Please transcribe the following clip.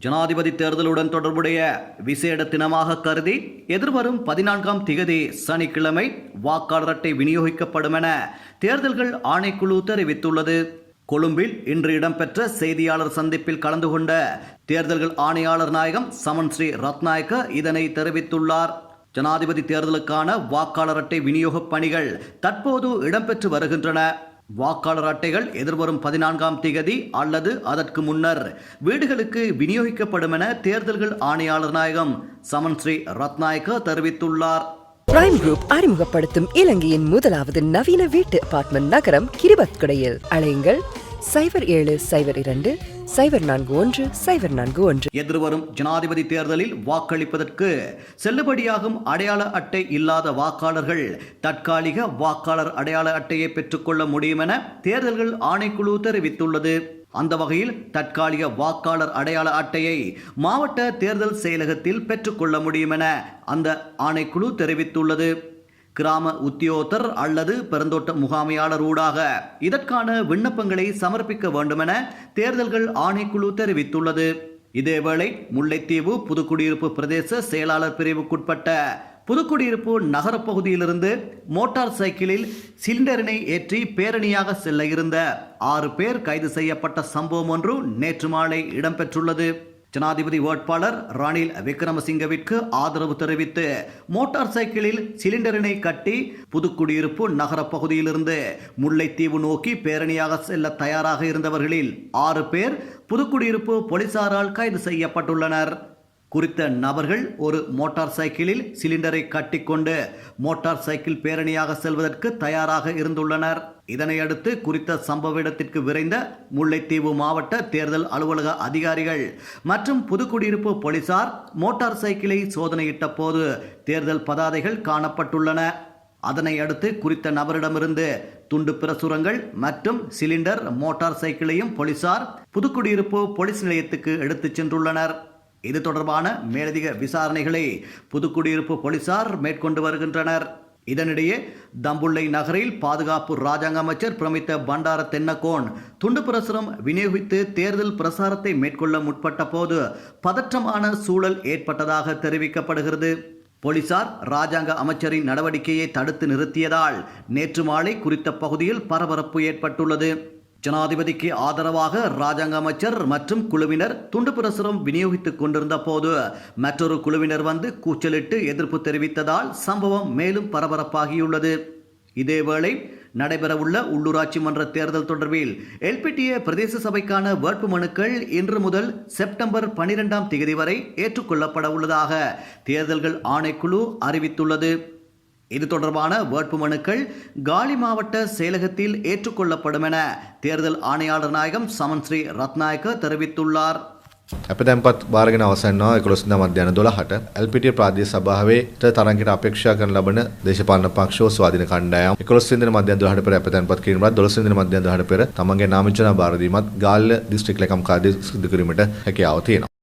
ஜனாதிபதி தேர்தலுடன் தொடர்புடைய விசேட தினமாக கருதி எதிர்வரும் பதினான்காம் திகதி சனிக்கிழமை வாக்காளர் அட்டை விநியோகிக்கப்படும் என தேர்தல்கள் ஆணைக்குழு தெரிவித்துள்ளது. கொழும்பில் இன்று இடம்பெற்ற செய்தியாளர் சந்திப்பில் கலந்து கொண்ட தேர்தல்கள் ஆணையாளர் நாயகம் சமன் ஸ்ரீ ரத்நாயக்க இதனை தெரிவித்துள்ளார். ஜனாதிபதி தேர்தலுக்கான வாக்காளர் அட்டை விநியோகப் பணிகள் தற்போது இடம்பெற்று வருகின்றன. வாக்காளர் அட்டைகள் எதிர்வரும் பதினான்காம் திகதி அல்லது அதற்கு முன்னர் வீடுகளுக்கு விநியோகிக்கப்படும் என தேர்தல்கள் ஆணையாளர் நாயகம் சமன் ஸ்ரீ ரத்நாயக்க தெரிவித்துள்ளார். பிரைம் குரூப் அறிமுகப்படுத்தும் இலங்கையின் முதலாவது நவீன வீட்டு அபார்ட்மெண்ட் நகரம் கிரிபத்குடையில். அழையுங்கள் சைபர் ஏழு சைபர் இரண்டு சைபர் நான்கு ஒன்று சைபர் நான்கு ஒன்று. எதிர்வரும் ஜனாதிபதி தேர்தலில் வாக்களிப்பதற்கு செல்லுபடியாகும் அடையாள அட்டை இல்லாத வாக்காளர்கள் தற்காலிக வாக்காளர் அடையாள அட்டையை பெற்றுக்கொள்ள முடியும் என தேர்தல்கள் ஆணைக்குழு தெரிவித்துள்ளது. அந்த வகையில் தற்காலிக வாக்காளர் அடையாள அட்டையை மாவட்ட தேர்தல் செயலகத்தில் பெற்றுக்கொள்ள முடியும் என அந்த ஆணைக்குழு தெரிவித்துள்ளது. கிராம உத்தியோகத்தர் அல்லது பெருந்தோட்ட முகாமையாளர் ஊடாக. இதற்கான விண்ணப்பங்களை சமர்ப்பிக்க வேண்டுமென தேர்தல்கள் ஆணைக்குழு தெரிவித்துள்ளது. இதேவேளை முல்லைத்தீவு புதுக்குடியிருப்பு பிரதேச செயலாளர் பிரிவுக்குட்பட்ட புதுக்குடியிருப்பு நகரப்பகுதியிலிருந்து மோட்டார் சைக்கிளில் சிலிண்டரினை ஏற்றி பேரணியாக செல்ல இருந்த ஆறு பேர் கைது செய்யப்பட்ட சம்பவம் ஒன்று நேற்று மாலை இடம்பெற்றுள்ளது. ஜனாதிபதி வேட்பாளர் ரணில் விக்ரமசிங்கவிற்கு ஆதரவு தெரிவித்து மோட்டார் சைக்கிளில் சிலிண்டரினை கட்டி புதுக்குடியிருப்பு நகர பகுதியிலிருந்து முல்லைத்தீவு நோக்கி பேரணியாக செல்ல தயாராக இருந்தவர்களில் ஆறு பேர் புதுக்குடியிருப்பு போலீசாரால் கைது செய்யப்பட்டுள்ளனர். குறித்த நபர்கள் ஒரு மோட்டார் சைக்கிளில் சிலிண்டரை கட்டிக்கொண்டு மோட்டார் சைக்கிள் பேரணியாக செல்வதற்கு தயாராக இருந்துள்ளனர். இதனையடுத்து குறித்த சம்பவ இடத்திற்கு விரைந்த முல்லைத்தீவு மாவட்ட தேர்தல் அலுவலக அதிகாரிகள் மற்றும் புதுக்குடியிருப்பு போலீசார் மோட்டார் சைக்கிளை சோதனையிட்ட போது தேர்தல் பதாதைகள் காணப்பட்டுள்ளன. அதனை அடுத்து குறித்த நபரிடமிருந்து துண்டு பிரசுரங்கள் மற்றும் சிலிண்டர் மோட்டார் சைக்கிளையும் போலீசார் புதுக்குடியிருப்பு போலீஸ் நிலையத்துக்கு எடுத்துச் சென்றுள்ளனர். இது தொடர்பான மேலதிக விசாரணைகளை புதுக்குடியிருப்பு போலீசார் மேற்கொண்டு வருகின்றனர். இதனிடையே தம்புள்ளை நகரில் பாதுகாப்பு ராஜாங்க அமைச்சர் பிரமித்த பண்டார தென்னகோன் துண்டு பிரசுரம் விநியோகித்து தேர்தல் பிரசாரத்தை மேற்கொள்ள முற்பட்ட போது பதற்றமான சூழல் ஏற்பட்டதாக தெரிவிக்கப்படுகிறது. போலீசார் ராஜாங்க அமைச்சரின் நடவடிக்கையை தடுத்து நிறுத்தியதால் நேற்று மாலை குறித்த பகுதியில் பரபரப்பு ஏற்பட்டுள்ளது. ஜனாதிபதிக்கு ஆதரவாக ராஜாங்க அமைச்சர் மற்றும் குழுவினர் துண்டு பிரசுரம் விநியோகித்துக் கொண்டிருந்த போது மற்றொரு குழுவினர் வந்து கூச்சலிட்டு எதிர்ப்பு தெரிவித்ததால் சம்பவம் மேலும் பரபரப்பாகியுள்ளது. இதேவேளை நடைபெறவுள்ள உள்ளூராட்சி மன்ற தேர்தல் தொடர்பில் எல்பிடிஏ பிரதேச சபைக்கான வேட்பு மனுக்கள் இன்று முதல் செப்டம்பர் பனிரெண்டாம் தேதி வரை ஏற்றுக்கொள்ளப்பட உள்ளதாக தேர்தல்கள் ஆணைக்குழு அறிவித்துள்ளது. இது தொடர்பான வேட்புமனுக்கள் காலி மாவட்ட செயலகத்தில் ஏற்றுக்கொள்ளப்படும் என தேர்தல் ஆணையாளர் நாயகம் சமன் ஸ்ரீ ரத்நாயக்க தெரிவித்துள்ளார் අප දැන්පත් භාරගෙන අවසන්නවා එකොළොස්දා මධ්‍යන දොළහට ඇල්පිටිය ප්‍රාදේශ සභාවට තරංගට අපේක්ෂා කරන ලබන දේශපාලන පක්ෂෝ ස්වාධීන කණ්ඩායම් 11 වෙනිදා මධ්‍යන 12ට පෙර අප දැන්පත් කිරීමත් 12 වෙනිදා මධ්‍යන 12ට පෙර තමන්ගේ නාමචනා බාර දීමත් ගාල්ල දිස්ත්‍රික් ලේකම් කාර්යය සිදු කිරීමට හැකියාව තියෙනවා